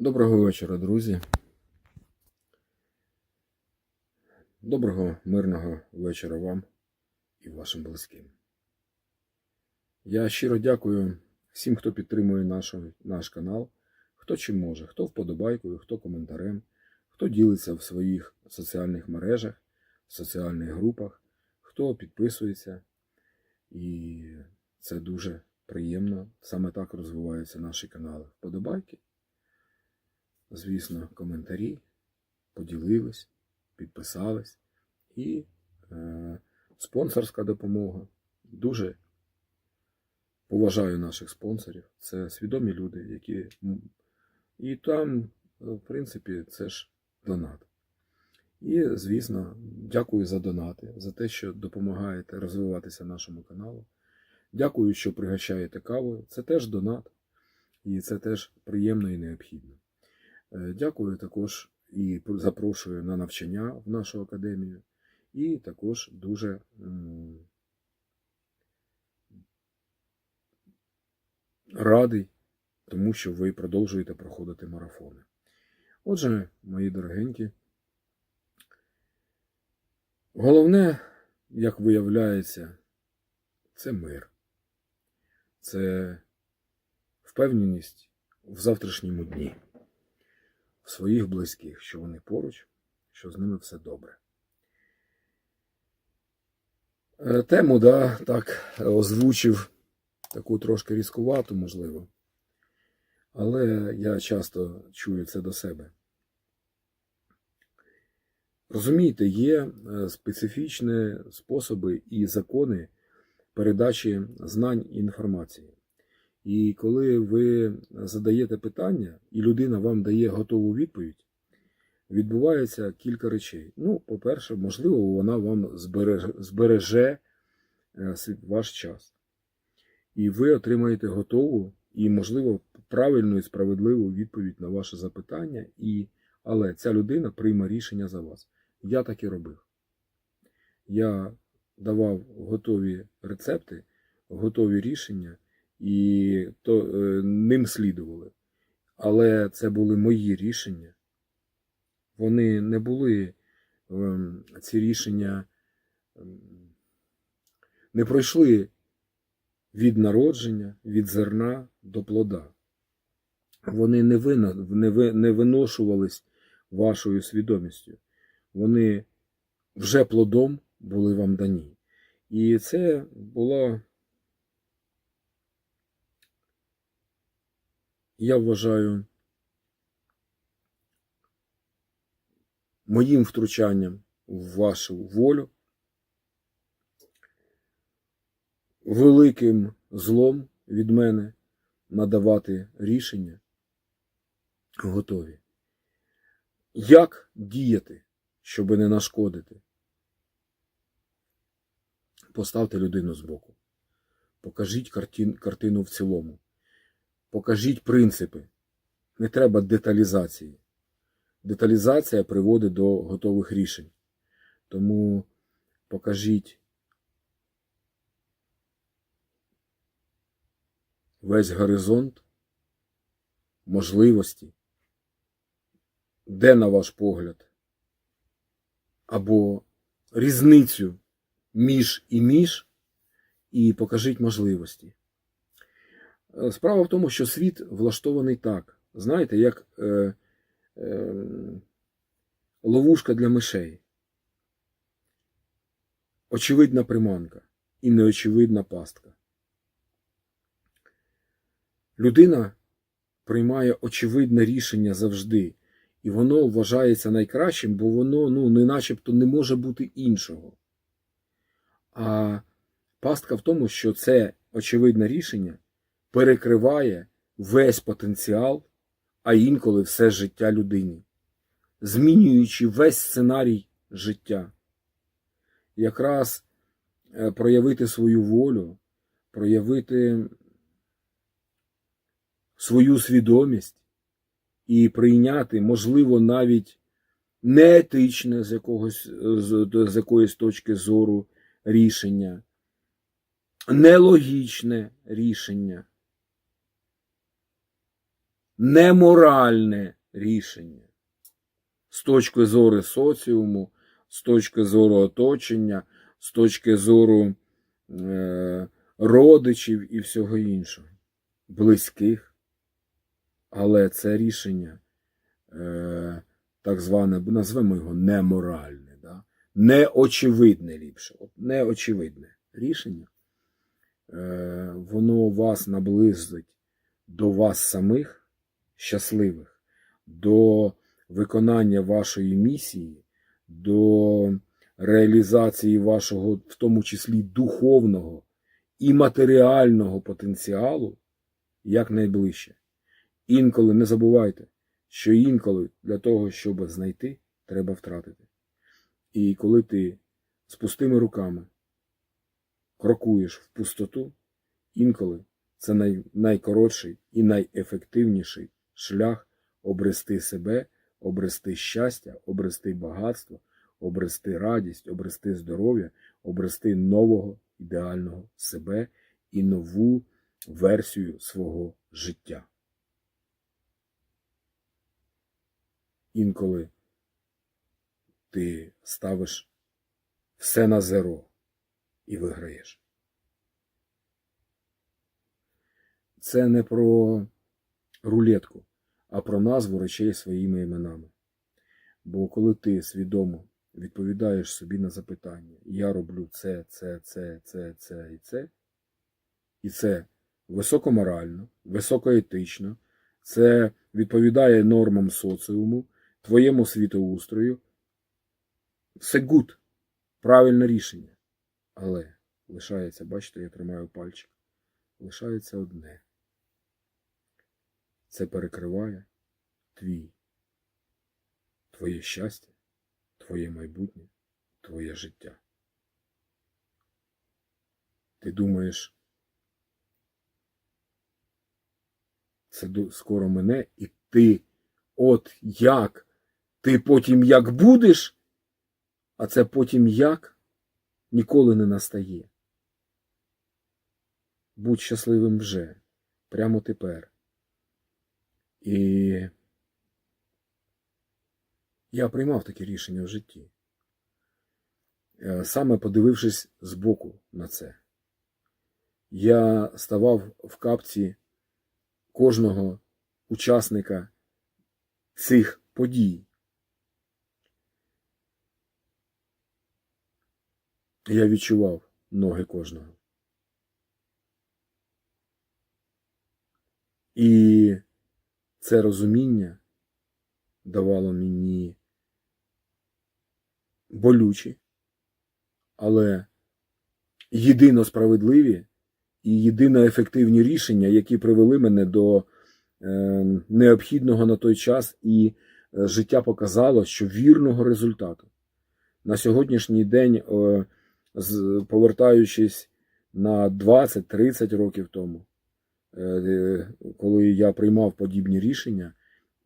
Доброго вечора, друзі. Доброго мирного вечора вам і вашим близьким. Я щиро дякую всім, хто підтримує наш, наш канал, хто чим може, хто вподобайкою, хто коментарем, хто ділиться в своїх соціальних мережах, соціальних групах, хто підписується. І це дуже приємно. Саме так розвиваються наші канали. Вподобайки звісно, коментарі, поділились, підписались. І е, спонсорська допомога. Дуже поважаю наших спонсорів. Це свідомі люди, які. І там, в принципі, це ж донат. І, звісно, дякую за донати, за те, що допомагаєте розвиватися нашому каналу. Дякую, що пригощаєте кавою. Це теж донат, і це теж приємно і необхідно. Е, Дякую також і запрошую на навчання в нашу академію. І також дуже радий, тому що ви продовжуєте проходити марафони. Отже, мої дорогенькі, головне, як виявляється, це мир. Це впевненість в завтрашньому дні своїх близьких, що вони поруч, що з ними все добре. Е, Тему, да, так, озвучив таку трошки різкувату, можливо. Але я часто чую це до себе. Розумієте, є е, специфічні способи і закони передачі знань і інформації. І коли ви задаєте питання, і людина вам дає готову відповідь, відбувається кілька речей. Ну, по-перше, можливо, вона вам збереже, е, ваш час. І ви отримаєте готову і, можливо, правильну і справедливу відповідь на ваше запитання, і... але ця людина прийме рішення за вас. Я так і робив. Я давав готові рецепти, готові рішення і то, е, ним слідували. Але це були мої рішення. Вони не були ем, ці рішення ем, не пройшли від народження, від зерна до плода. Вони не, не виношувались вашою свідомістю. Вони вже плодом були вам дані. І це була я вважаю моїм втручанням в вашу волю, великим злом від мене надавати рішення готові. Як діяти, щоб не нашкодити? Поставте людину збоку. Покажіть картин, картину в цілому. Покажіть принципи. Не треба деталізації. Деталізація приводить до готових рішень. Тому покажіть весь горизонт можливості, де, на ваш погляд, або різницю між і між, і покажіть можливості. Е, Справа в тому, що світ влаштований так. Знаєте, як е, е, ловушка для мишей. Очевидна приманка і неочевидна пастка. Людина приймає очевидне рішення завжди, і воно вважається найкращим, бо воно ну, не начебто не може бути іншого. А пастка в тому, що це очевидне рішення перекриває весь потенціал, а інколи все життя людині, змінюючи весь сценарій життя. Якраз е, проявити свою волю, проявити свою свідомість і прийняти, можливо, навіть неетичне з, якогось, з, з якоїсь точки зору рішення, нелогічне рішення. Неморальне рішення з точки зору соціуму, з точки зору оточення, з точки зору е, родичів і всього іншого, близьких. Але це рішення, е, так зване, назвемо його неморальне, да? неочевидне ліпше. От неочевидне рішення, е, воно вас наблизить до вас самих щасливих, до виконання вашої місії, до реалізації вашого, в тому числі духовного і матеріального потенціалу якнайближче. Інколи не забувайте, що інколи для того, щоб знайти, треба втратити. І коли ти з пустими руками крокуєш в пустоту, інколи це най, найкоротший і найефективніший шлях обрести себе, обрести щастя, обрести багатство, обрести радість, обрести здоров'я, обрести нового ідеального себе і нову версію свого життя. Інколи ти ставиш все на зеро і виграєш. Це не про рулетку, а про назву речей своїми іменами. Бо коли ти свідомо відповідаєш собі на запитання, я роблю це, це, це, це, це і це, і це високоморально, високоетично, це відповідає нормам соціуму, твоєму світоустрою, все гуд, правильне рішення. Але лишається, бачите, я тримаю пальчик, лишається одне. Це перекриває твій, твоє щастя, твоє майбутнє, твоє життя. Ти думаєш, це скоро мене, і ти от як, ти потім як будеш, а це потім як ніколи не настає. Будь щасливим вже, прямо тепер. І я приймав таке рішення в житті, Е, саме подивившись збоку на це. Я ставав в капці кожного учасника цих подій. Я відчував ноги кожного. І це розуміння давало мені болючі, але єдино справедливі і єдино ефективні рішення, які привели мене до е, необхідного на той час, і е, життя показало, що вірного результату. На сьогоднішній день, е, повертаючись на 20-30 років тому, коли я приймав подібні рішення,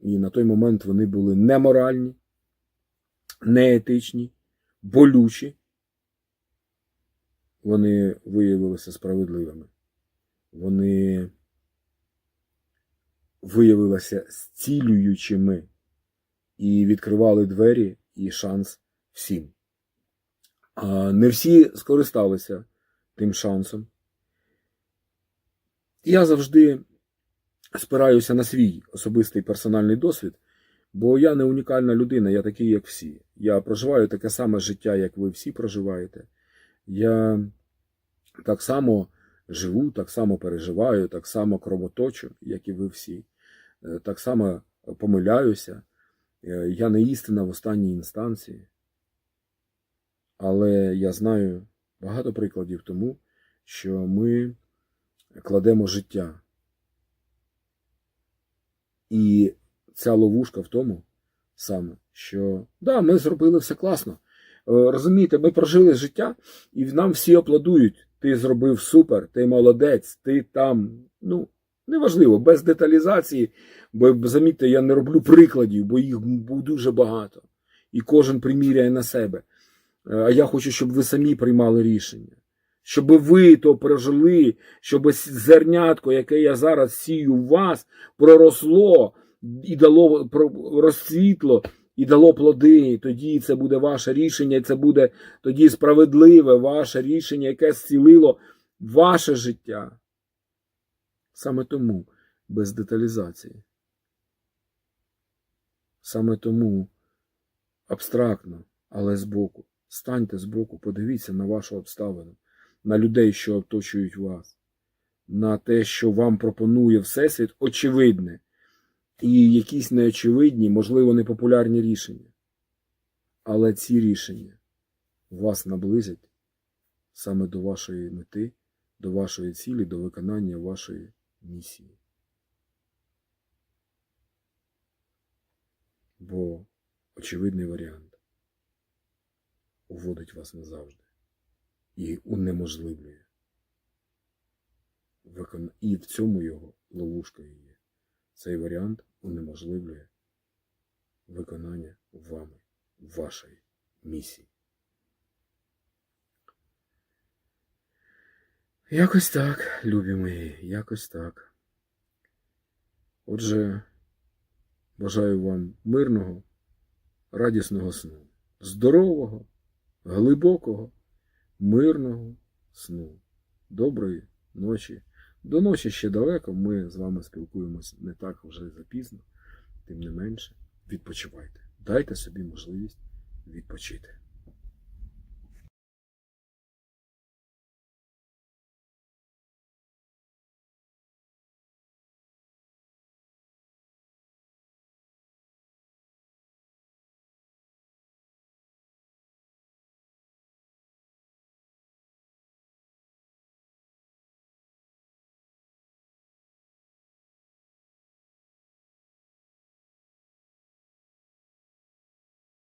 і на той момент вони були неморальні, неетичні, болючі, вони виявилися справедливими. Вони виявилися зцілюючими і відкривали двері і шанс всім. Не всі скористалися тим шансом. Я завжди спираюся на свій особистий персональний досвід, бо я не унікальна людина, я такий, як всі. Я проживаю таке саме життя, як ви всі проживаєте. Я так само живу, так само переживаю, так само кровоточу, як і ви всі. Е, Так само помиляюся. Е, Я не істина в останній інстанції. Але я знаю багато прикладів тому, що ми кладемо життя. І ця ловушка в тому саме, що да, ми зробили все класно. Е, Розумієте, ми прожили життя, і нам всі аплодують. Ти зробив супер, ти молодець, ти там. Ну, неважливо, без деталізації, бо замітьте, я не роблю прикладів, бо їх дуже багато. І кожен приміряє на себе. Е, А я хочу, щоб ви самі приймали рішення. Щоб ви то прожили, щоб зернятко, яке я зараз сію в вас, проросло і дало розцвітло і дало плоди. Тоді це буде ваше рішення, і це буде тоді справедливе ваше рішення, яке зцілило ваше життя. Саме тому без деталізації. Саме тому абстрактно, але збоку. Станьте збоку, подивіться на вашу обставину, на людей, що оточують вас, на те, що вам пропонує Всесвіт, очевидне, і якісь неочевидні, можливо, непопулярні рішення. Але ці рішення вас наблизять саме до вашої мети, до вашої цілі, до виконання вашої місії. Бо очевидний варіант уводить вас назавжди і унеможливлює. Викон... І в цьому його ловушка є. Цей варіант унеможливлює виконання вами вашої місії. Якось так, любі мої, якось так. Отже, бажаю вам мирного, радісного сну, здорового, глибокого, мирного сну. Доброї ночі. До ночі ще далеко. Ми з вами спілкуємось не так вже запізно, тим не менше. Відпочивайте. Дайте собі можливість відпочити.